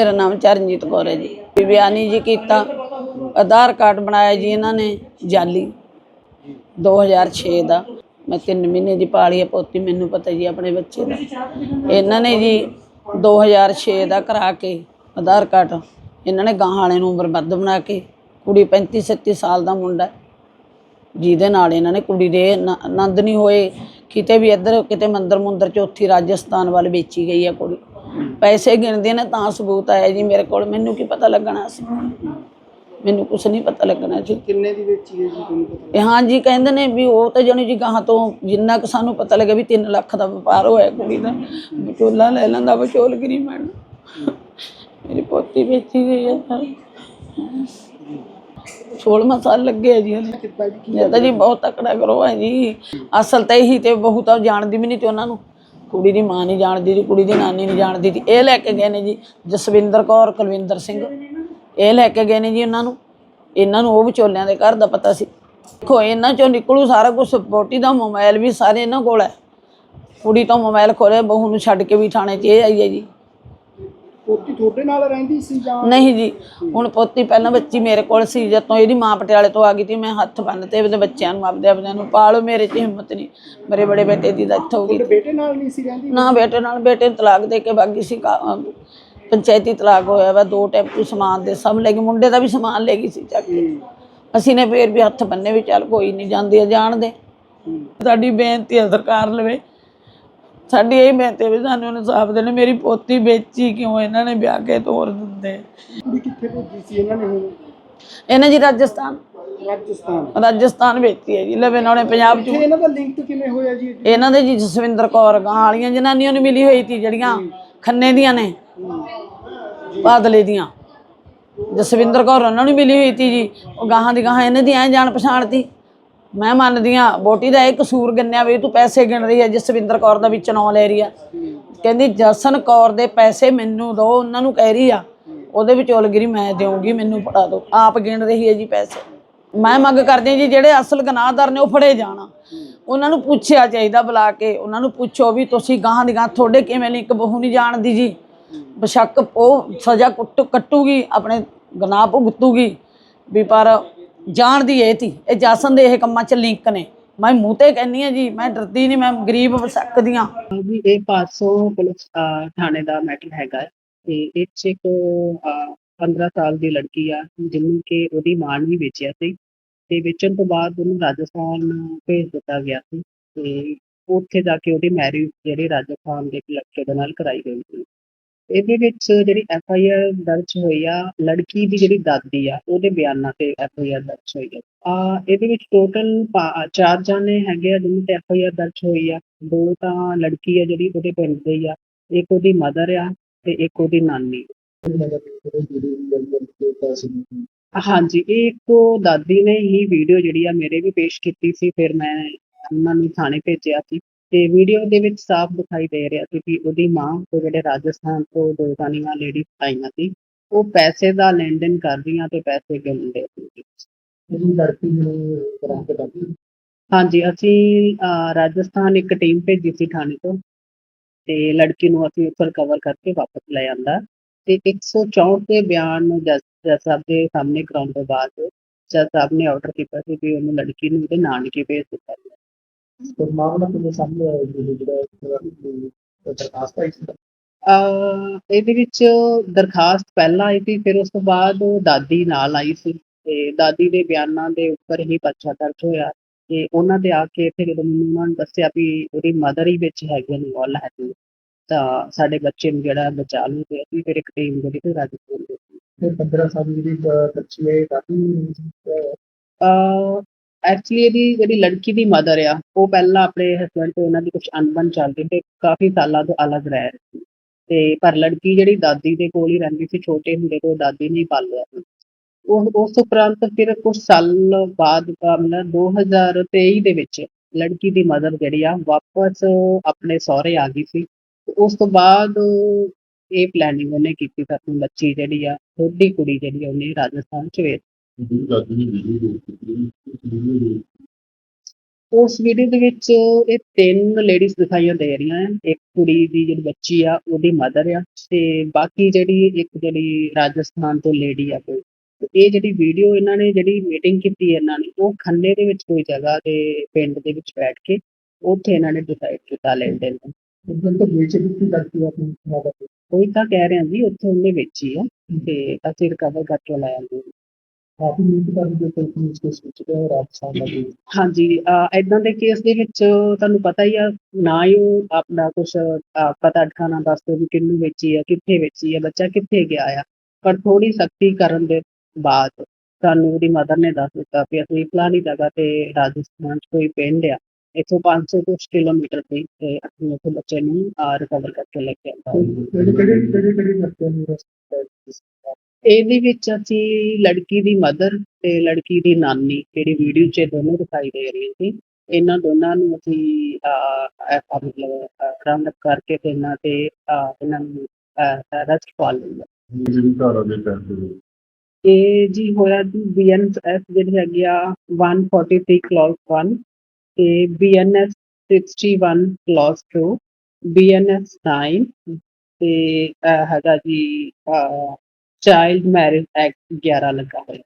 ਮੇਰਾ ਨਾਮ ਚਰਨਜੀਤ ਕੌਰ ਹੈ ਜੀ। ਵੀ ਵਿਆਹ ਜੀ ਕੀਤਾ, ਆਧਾਰ ਕਾਰਡ ਬਣਾਇਆ ਜੀ ਇਹਨਾਂ ਨੇ, ਜਾਲੀ 2006 ਦਾ। ਮੈਂ 3 ਮਹੀਨੇ ਦੀ ਪਾਲੀ ਹੈ ਪੋਤੀ, ਮੈਨੂੰ ਪਤਾ ਜੀ ਆਪਣੇ ਬੱਚੇ ਦਾ। ਇਹਨਾਂ ਨੇ ਜੀ 2006 ਦਾ ਕਰਾ ਕੇ ਆਧਾਰ ਕਾਰਡ, ਇਹਨਾਂ ਨੇ ਗਾਹਾਂ ਵਾਲੇ ਨੂੰ ਉਮਰ ਵੱਧ ਬਣਾ ਕੇ, ਕੁੜੀ 35 37 ਸਾਲ ਦਾ ਮੁੰਡਾ ਜਿਹਦੇ ਨਾਲ ਇਹਨਾਂ ਨੇ ਕੁੜੀ ਦੇ ਆਨੰਦ ਨਹੀਂ ਹੋਏ। ਕਿਤੇ ਵੀ ਇੱਧਰ, ਕਿਤੇ ਮੰਦਰ ਮੁੰਦਰ ਚੌਥੀ ਰਾਜਸਥਾਨ ਵੱਲ ਵੇਚੀ ਗਈ ਹੈ ਕੁੜੀ। ਪੈਸੇ ਗਿਣਦੇ ਨੇ ਤਾਂ ਸਬੂਤ ਆਇਆ ਜੀ ਮੇਰੇ ਕੋਲ। ਮੈਨੂੰ ਕੀ ਪਤਾ ਲੱਗਣਾ ਸੀ? ਮੈਨੂੰ ਕੁਝ ਨਹੀਂ ਪਤਾ ਲੱਗਣਾ ਸੀ ਕਿੰਨੇ ਦੀ ਵੇਚੀ ਹੈ ਜੀ ਤੁਹਾਨੂੰ ਪਤਾ? ਇਹ ਹਾਂ ਜੀ ਕਹਿੰਦੇ ਨੇ ਵੀ ਉਹ ਤਾਂ ਜਾਣੀ ਜੀ ਗਾਹਾਂ ਤੋਂ ਜਿੰਨਾ ਕੁ ਸਾਨੂੰ ਪਤਾ ਲੱਗਾ ਵੀ 3 ਲੱਖ ਦਾ ਵਪਾਰ ਹੋਇਆ ਕੁੜੀ ਦਾ। ਵਿਚੋਲਾ ਲੈ ਲੈਂਦਾ ਵਿਚੋਲਗਰੀ ਮੈਡਮ। ਮੇਰੀ ਪੋਤੀ ਵੇਚੀ ਗਈ ਹੈ ਸਰ। 16 ਸਾਲ ਲੱਗੇ ਆ ਜੀ ਹਲੇ। ਜੀ ਤਾਂ ਜੀ ਬਹੁਤ ਤਕੜਾ ਕਰੋ ਹੈ ਜੀ। ਅਸਲ ਤਾਂ ਇਹੀ ਤੇ ਬਹੂ ਤਾਂ ਜਾਣਦੀ ਵੀ ਨਹੀਂ ਤੇ ਉਹਨਾਂ ਨੂੰ। ਕੁੜੀ ਦੀ ਮਾਂ ਨਹੀਂ ਜਾਣਦੀ ਸੀ ਕੁੜੀ ਦੀ ਨਾਨੀ ਨਹੀਂ ਜਾਣਦੀ ਸੀ ਇਹ ਲੈ ਕੇ ਗਏ ਨੇ ਜੀ ਜਸਵਿੰਦਰ ਕੌਰ, ਕੁਲਵਿੰਦਰ ਸਿੰਘ। ਇਹ ਲੈ ਕੇ ਗਏ ਨੇ ਜੀ ਉਹਨਾਂ ਨੂੰ। ਇਹਨਾਂ ਨੂੰ ਉਹ ਵਿਚੋਲਿਆਂ ਦੇ ਘਰ ਦਾ ਪਤਾ ਸੀ। ਦੇਖੋ, ਇਹਨਾਂ ਚੋਂ ਨਿਕਲੂ ਸਾਰਾ ਕੁਝ ਸਪੋਰਟੀ ਦਾ ਮੋਬਾਈਲ ਵੀ ਸਾਰੇ ਇਹਨਾਂ ਕੋਲ ਹੈ। ਕੁੜੀ ਤੋਂ ਮੋਬਾਈਲ ਖੋਲੇ ਬਹੂ ਨੂੰ ਛੱਡ ਕੇ ਵੀ ਥਾਣੇ 'ਚ ਇਹ ਆਈ ਹੈ ਜੀ। ਪੋਤੀ ਤੁਹਾਡੇ ਨਾਲ ਰਹਿੰਦੀ ਸੀ ਜਾਂ ਨਹੀਂ ਜੀ ਹੁਣ ਪੋਤੀ ਪਹਿਲਾਂ ਬੱਚੀ ਮੇਰੇ ਕੋਲ ਸੀ ਜਦੋਂ ਇਹਦੀ ਮਾਂ ਪਟਿਆਲੇ ਤੋਂ ਆ ਗਈ ਸੀ ਮੈਂ ਹੱਥ ਬੰਨ ਤੇ ਉਹਦੇ ਬੱਚਿਆਂ ਨੂੰ ਆਪਦੇ ਆਪਦਿਆਂ ਨੂੰ ਪਾਲੋ ਮੇਰੇ 'ਚ ਹਿੰਮਤ ਨਹੀਂ ਮੇਰੇ ਬੜੇ ਬੇਟੇ ਦੀ ਡੈਥ ਹੋ ਗਈ ਤੁਹਾਡੇ ਬੇਟੇ ਨਾਲ ਨਹੀਂ ਸੀ ਰਹਿੰਦੀ? ਨਾ ਬੇਟੇ ਨਾਲ ਬੇਟੇ ਨੂੰ ਤਲਾਕ ਦੇ ਕੇ ਬਾਗੀ ਸੀ ਕਾ- ਪੰਚਾਇਤੀ ਤਲਾਕ ਹੋਇਆ ਵਾ ਦੋ ਟੈਂਪੂ ਸਮਾਨ ਦੇ ਸਭ ਲੈ ਗਈ ਮੁੰਡੇ ਦਾ ਵੀ ਸਮਾਨ ਲੈ ਗਈ ਸੀ ਚੱਕ ਕੇ। ਅਸੀਂ ਨੇ ਫੇਰ ਵੀ ਹੱਥ ਬੰਨੇ ਵੀ ਚੱਲ ਕੋਈ ਨਹੀਂ ਜਾਂਦੀ ਆ ਜਾਣ ਦੇ ਹੂੰ। ਸਾਡੀ ਬੇਨਤੀ ਹੈ ਸਰਕਾਰ ਲਵੇ ਸਾਡੀ ਇਹ ਬੇਨਤੀ ਹੈ ਵੀ ਸਾਨੂੰ ਇਨਸਾਫ ਦੇਣ। ਮੇਰੀ ਪੋਤੀ ਵੇਚੀ ਕਿਉਂ? ਇਹਨਾਂ ਨੇ ਵਿਆਹ ਕੇ ਤੋਰ ਦਿੰਦੇ। ਕੁੜੀ ਕਿੱਥੇ ਭੇਜੀ ਸੀ ਇਹਨਾਂ ਨੇ ਹੁਣ? ਇਹਨਾਂ ਜੀ ਰਾਜਸਥਾਨ। ਰਾਜਸਥਾਨ। ਰਾਜਸਥਾਨ ਵੇਚੀ ਹੈ ਜੀ। ਲਵੇ ਨਾਲੇ ਪੰਜਾਬ ਚ ਇਹਨਾਂ ਦਾ ਲਿੰਕ ਕਿਵੇਂ ਹੋਇਆ ਜੀ? ਇਹਨਾਂ ਦੇ ਜੀ ਜਸਵਿੰਦਰ ਕੌਰ ਗਾਂ ਵਾਲੀਆਂ ਜਨਾਨੀਆਂ ਨੂੰ ਮਿਲੀ ਹੋਈ ਸੀ ਜਿਹੜੀਆਂ ਖੰਨੇ ਦੀਆਂ ਨੇ ਬਾਦਲੇ ਦੀਆਂ। ਜਸਵਿੰਦਰ ਕੌਰ ਉਹਨਾਂ ਨੂੰ ਮਿਲੀ ਹੋਈ ਸੀ ਜੀ। ਉਹ ਗਾਹਾਂ ਦੀ ਗਾਹਾਂ ਇਹਨਾਂ ਦੀ ਐ ਜਾਣ ਪਛਾਣ ਤੀ। ਮੈਂ ਮੰਨਦੀ ਆ ਬੋਟੀ ਦਾ ਇਹ ਕਸੂਰ ਗਿਣਿਆ ਵੀ ਤੂੰ ਪੈਸੇ ਗਿਣ ਰਹੀ ਹੈ ਜਸਵਿੰਦਰ ਕੌਰ ਦਾ ਵਿੱਚ ਨਾਂ ਲੈ ਰਹੀ ਆ ਕਹਿੰਦੀ, ਜਸਨ ਕੌਰ ਦੇ ਪੈਸੇ ਮੈਨੂੰ ਦੋ, ਉਹਨਾਂ ਨੂੰ ਕਹਿ ਰਹੀ ਆ, ਉਹਦੇ ਵਿੱਚ ਉਲਗਰੀ ਮੈਂ ਦੇਵਾਂਗੀ ਮੈਨੂੰ ਫੜਾ ਦਿਓ ਆਪ ਗਿਣ ਰਹੀ ਹੈ ਜੀ ਪੈਸੇ। ਮੈਂ ਮੰਗ ਕਰਦੀ ਜੀ, ਜਿਹੜੇ ਅਸਲ ਗੁਨਾਹਗਾਰ ਨੇ ਉਹ ਫੜੇ ਜਾਣ। ਉਹਨਾਂ ਨੂੰ ਪੁੱਛਿਆ ਚਾਹੀਦਾ ਬੁਲਾ ਕੇ, ਉਹਨਾਂ ਨੂੰ ਪੁੱਛੋ ਵੀ ਤੁਸੀਂ ਗਾਹਾਂ ਦੀ ਗਾਹਾਂ ਤੁਹਾਡੇ ਕਿਵੇਂ ਲਿੰਕ ਬਹੂ ਨਹੀਂ ਜਾਣਦੀ ਜੀ। ਬਸ਼ੱਕ ਉਹ ਸਜ਼ਾ ਕੁੱਟ ਕੱਟੂਗੀ ਆਪਣੇ ਗਨਾਹ ਭੁਗਤੂਗੀ। ਵੀ ਪਰ ਜਾਣਦੀ ਇਹ ਤੀ। ਇਹ ਜਾਸਨ ਦੇ ਇਹ ਕੰਮਾਂ 'ਚ ਲਿੰਕ ਨੇ। ਮੈਂ ਮੂੰਹ ਤੇ ਕਹਿੰਨੀ ਆ ਜੀ ਮੈਂ ਡਰਦੀ ਨਹੀਂ ਮੈਂ ਗਰੀਬ ਸਕਦੀ ਆ। ਜੀ ਇਹ 500 ਪੁਲਿਸ ਅਹ, ਥਾਣੇ ਦਾ ਮੈਟਰ ਹੈਗਾ ਤੇ ਇਹ 'ਚ ਇੱਕ ਅਹ, 15 ਸਾਲ ਦੀ ਲੜਕੀ ਆ ਜਿਹਨੂੰ ਕਿ ਉਹਦੀ ਮਾਂ ਨੇ ਵੇਚਿਆ ਸੀ। ਤੇ ਵੇਚਣ ਤੋਂ ਬਾਅਦ ਉਹਨੂੰ ਰਾਜਸਥਾਨ ਭੇਜ ਦਿੱਤਾ ਗਿਆ ਸੀ। ਤੇ ਉੱਥੇ ਜਾ ਕੇ ਉਹਦੀ ਮੈਰਿਜ ਜਿਹੜੀ ਰਾਜਸਥਾਨ ਦੇ ਇੱਕ ਲੜਕੇ ਦੇ ਨਾਲ ਕਰਾਈ ਗਈ ਸੀ। ਇਹਦੇ ਵਿੱਚ ਜਿਹੜੀ ਐਫ ਆਈ ਆਰ ਦਰਜ ਹੋਈ ਆ, ਲੜਕੀ ਦੀ ਜਿਹੜੀ ਦਾਦੀ ਆ, ਉਹਦੇ ਬਿਆਨਾਂ ਤੇ ਐਫ ਆਈ ਆਰ ਦਰਜ ਹੋਈ ਆ। ਆ, ਇਹਦੇ ਵਿੱਚ ਟੋਟਲ ਚਾਰ ਜਾਣੇ ਹੈਗੇ ਆ ਜਿਹਨਾਂ ਤੇ ਐਫ ਆਈ ਆਰ ਦਰਜ ਹੋਈ ਆ। ਦੋ ਤਾਂ ਲੜਕੀ ਆ ਜਿਹੜੀ ਉਹਦੇ ਪਿੰਡ ਦੀ ਆ, ਇੱਕ ਉਹਦੀ ਮਦਰ ਆ ਤੇ ਇੱਕ ਉਹਦੀ ਨਾਨੀ। ਹਾਂਜੀ, ਇਹ ਇੱਕ ਦਾਦੀ ਨੇ ਹੀ ਵੀਡੀਓ ਜਿਹੜੀ ਆ ਮੇਰੇ ਵੀ ਪੇਸ਼ ਕੀਤੀ ਸੀ, ਫਿਰ ਮੈਂ ਉਹਨਾਂ ਨੂੰ ਥਾਣੇ ਭੇਜਿਆ ਸੀ। ਤੇ ਵੀਡੀਓ ਦੇ ਵਿੱਚ ਸਾਫ਼ ਦਿਖਾਈ ਦੇ ਰਿਹਾ ਸੀ ਕਿ ਉਹਦੀ ਮਾਂ ਤੇ ਜਿਹੜੇ ਰਾਜਸਥਾਨ ਤੋਂ ਦੋ ਜਾਨੀਆਂ ਲੇਡੀਜ਼ ਆਈਆਂ ਸੀ ਉਹ ਪੈਸੇ ਦਾ ਲੈਣ ਦੇਣ ਕਰ ਰਹੀਆਂ ਤੇ ਪੈਸੇ ਗਿਣਦੇ ਸੀ। ਹਾਂਜੀ ਅਸੀਂ ਰਾਜਸਥਾਨ ਇੱਕ ਟੀਮ ਭੇਜੀ ਸੀ ਥਾਣੇ ਤੋਂ ਤੇ ਲੜਕੀ ਨੂੰ ਅਸੀਂ ਉੱਥੋਂ ਰਿਕਵਰ ਕਰਕੇ ਵਾਪਸ ਲੈ ਆਂਦਾ ਤੇ 164 ਦੇ ਬਿਆਨ ਨੂੰ ਜੱਜ ਜੱਜ ਸਾਹਿਬ ਦੇ ਸਾਹਮਣੇ ਕਰਾਉਣ ਤੋਂ ਬਾਅਦ ਜੱਜ ਸਾਹਿਬ ਨੇ ਆਰਡਰ ਕੀਤਾ ਸੀ ਕਿ ਉਹਨੂੰ ਲੜਕੀ ਨੂੰ ਉਹਦੇ ਨਾਨਕੇ ਭੇਜ ਦਿੱਤਾ ਜਾਵੇ ਮਾਮਲਾ ਕਿਵੇਂ ਸਾਹਮਣੇ ਆਇਆ ਜੀ ਜਿਹੜਾ ਦਰਖਾਸਤ ਆਈ ਸੀ? ਅਹ ਇਹਦੇ ਵਿੱਚ ਦਰਖਾਸਤ ਪਹਿਲਾਂ ਆਈ ਸੀ ਫਿਰ ਉਸ ਤੋਂ ਬਾਅਦ ਦਾਦੀ ਨਾਲ ਆਈ ਸੀ। ਤੇ ਦਾਦੀ ਦੇ ਬਿਆਨਾਂ ਦੇ ਉੱਪਰ ਹੀ ਪਰਚਾ ਦਰਜ ਹੋਇਆ। ਤੇ ਉਹਨਾਂ ਦੇ ਆ ਕੇ ਫਿਰ ਜਦੋਂ ਮੈਨੂੰ ਉਹਨਾਂ ਨੇ ਦੱਸਿਆ ਵੀ ਉਹਦੀ ਮਦਰ ਹੀ ਵਿੱਚ ਹੈਗੇ ਨੇ ਇਨਵੋਲ ਹੈਗੇ ਤਾਂ ਸਾਡੇ ਬੱਚੇ ਨੂੰ ਜਿਹੜਾ ਬਚਾ ਲੂ ਤੇ ਅਸੀਂ ਫਿਰ ਇੱਕ ਟੀਮ ਜਿਹੜੀ ਤੇ ਰਾਜਸਥਾਨ ਦੇ ਤੇ 15 ਸਾਲ ਦੀ ਜਿਹੜੀ ਬੱਚੀ ਹੈ ਕਾਫੀ ਅਹ ਐਕਚੁਅਲੀ ਇਹਦੀ ਜਿਹੜੀ ਲੜਕੀ ਦੀ ਮਦਰ ਆ, ਉਹ ਪਹਿਲਾਂ ਆਪਣੇ ਹਸਬੰਡ ਤੋਂ ਉਹਨਾਂ ਦੀ ਕੁਝ ਅਣਬਣ ਚੱਲਦੀ ਤੇ ਕਾਫੀ ਸਾਲਾਂ ਤੋਂ ਅਲੱਗ ਰਹਿ ਰਹੀ ਸੀ। ਤੇ ਪਰ ਲੜਕੀ ਜਿਹੜੀ ਦਾਦੀ ਦੇ ਕੋਲ ਹੀ ਰਹਿੰਦੀ ਸੀ, ਛੋਟੇ ਹੁੰਦੇ ਤੋਂ ਦਾਦੀ ਨੇ ਪਾਲਿਆ ਸੀ। ਉਹ, ਉਸ ਉਪਰੰਤ ਫਿਰ ਕੁਝ ਸਾਲ ਬਾਅਦ ਦਾ ਮਤਲਬ 2023 ਦੇ ਵਿੱਚ ਲੜਕੀ ਦੀ ਮਦਰ ਜਿਹੜੀ ਆ, ਵਾਪਸ ਆਪਣੇ ਸਹੁਰੇ ਆ ਗਈ ਸੀ। ਉਸ ਤੋਂ ਬਾਅਦ ਇਹ ਪਲੈਨਿੰਗ ਉਹਨੇ ਕੀਤੀ ਤਾਂ ਆਪਣੀ ਬੱਚੀ ਜਿਹੜੀ ਆ, ਛੋਟੀ ਕੁੜੀ ਜਿਹੜੀ ਆ, ਉਹਨੇ ਰਾਜਸਥਾਨ ਚ ਵੇਚ ਉਸ ਵੀਡੀਓ ਦੇ ਵਿੱਚ ਇਹ ਤਿੰਨ ਲੇਡੀਜ਼ ਦਿਖਾਈਆਂ ਦੇ ਰਹੀਆਂ ਹਨ। ਇੱਕ ਕੁੜੀ ਦੀ ਜਿਹੜੀ ਬੱਚੀ ਆ, ਉਹਦੀ ਮਦਰ ਆ ਤੇ ਬਾਕੀ ਜਿਹੜੀ ਇੱਕ ਜਿਹੜੀ ਰਾਜਸਥਾਨ ਤੋਂ ਲੇਡੀ ਆ ਕੋਈ। ਇਹ ਜਿਹੜੀ ਵੀਡੀਓ ਇਹਨਾਂ ਨੇ ਜਿਹੜੀ ਮੀਟਿੰਗ ਕੀਤੀ ਇਹਨਾਂ ਨੇ, ਉਹ ਖੰਨੇ ਦੇ ਵਿੱਚ ਕੋਈ ਜਗ੍ਹਾ ਤੇ ਪਿੰਡ ਦੇ ਵਿੱਚ ਬੈਠ ਕੇ ਉੱਥੇ ਇਹਨਾਂ ਨੇ ਡਿਸਾਈਡ ਕੀਤਾ ਲੈਣ ਦੇਣ ਦਾ ਤਾਂ ਕੋਈ ਤਾਂ ਕਹਿ ਰਿਹਾ ਜੀ ਉੱਥੇ ਉਹਨੇ ਵੇਚੀ ਆ ਤੇ ਅਸੀਂ ਰਿਕਵਰ ਕਰਕੇ ਲਾਇਆ ਆਂਦੇ ਕੋਈ ਵਿੱਚ ਹਾਂਜੀ ਐਦਾਂ ਦੇ ਕੇਸ ਦੇ ਵਿੱਚ ਤੁਹਾਨੂੰ ਪਤਾ ਹੀ ਆ ਨਾ ਹੀ ਉਹ ਆਪਣਾ ਕੁਝ ਪਤਾ ਠਿਕਾਣਾ ਦੱਸਦੇ ਵੀ ਕਿੰਨੂੰ ਵੇਚੀ ਆ ਕਿੱਥੇ ਵੇਚੀ ਆ ਬੱਚਾ ਕਿੱਥੇ ਗਿਆ ਆ। ਪਰ ਥੋੜੀ ਸਖਤੀ ਕਰਨ ਦੇ ਬਾਅਦ ਸਾਨੂੰ ਉਹਦੀ ਮਦਰ ਨੇ ਦੱਸ ਦਿੱਤਾ ਕਿ ਅਸੀਂ ਫਲਾਣੀ ਜਗ੍ਹਾ ਤੇ ਰਾਜਸਥਾਨ 'ਚ ਕੋਈ ਪਿੰਡ ਆ ਇੱਥੋਂ 500 ਕੁਛ ਕਿਲੋਮੀਟਰ ਤੇ ਤੇ ਅਸੀਂ ਉੱਥੇ ਬੱਚੇ ਨੂੰ ਰਿਕਵਰ ਕਰਕੇ ਲੈ ਕੇ ਆਂਦਾ ਕਿਹੜੀ ਕਿਹੜੀ ਕਿਹੜੀ ਕਿਹੜੀ ਲੜਕੀਆਂ ਨੂੰ ਇਹਦੇ ਵਿੱਚ ਅਸੀਂ ਲੜਕੀ ਦੀ ਮਦਰ ਤੇ ਲੜਕੀ ਦੀ ਨਾਨੀ ਜਿਹੜੀ ਵੀਡੀਓ 'ਚ ਦੋਨੋਂ ਦਿਖਾਈ ਦੇ ਰਹੀਆਂ ਸੀ ਇਹਨਾਂ ਦੋਨਾਂ ਨੂੰ ਅਸੀਂ ਅਹ, ਮਤਲਬ ਰਾਉਂਡ ਅਪ ਕਰਕੇ ਤੇ ਇਹਨਾਂ ਤੇ ਇਹਨਾਂ ਨੂੰ ਅਰੈਸਟ ਪਾ ਲਿਆ। ਜਿਹੜੀ ਧਾਰਾ ਦੇ ਪੈਸੇ ਇਹ ਜੀ ਹੋਇਆ ਜੀ ਬੀਐਨਐਸ ਜਿਹੜੀ ਹੈਗੀ ਆ 143 ਕਲੌਜ਼ 1 ਤੇ ਬੀਐਨਐਸ 61 ਕਲੌਜ਼ 2 ਬੀਐਨਐਸ 9 ਤੇ ਹੈਗਾ ਜੀ ਚਾਈਲਡ ਮੈਰਿਜ ਐਕਟ 11 ਲੱਗਾ ਹੋਇਆ।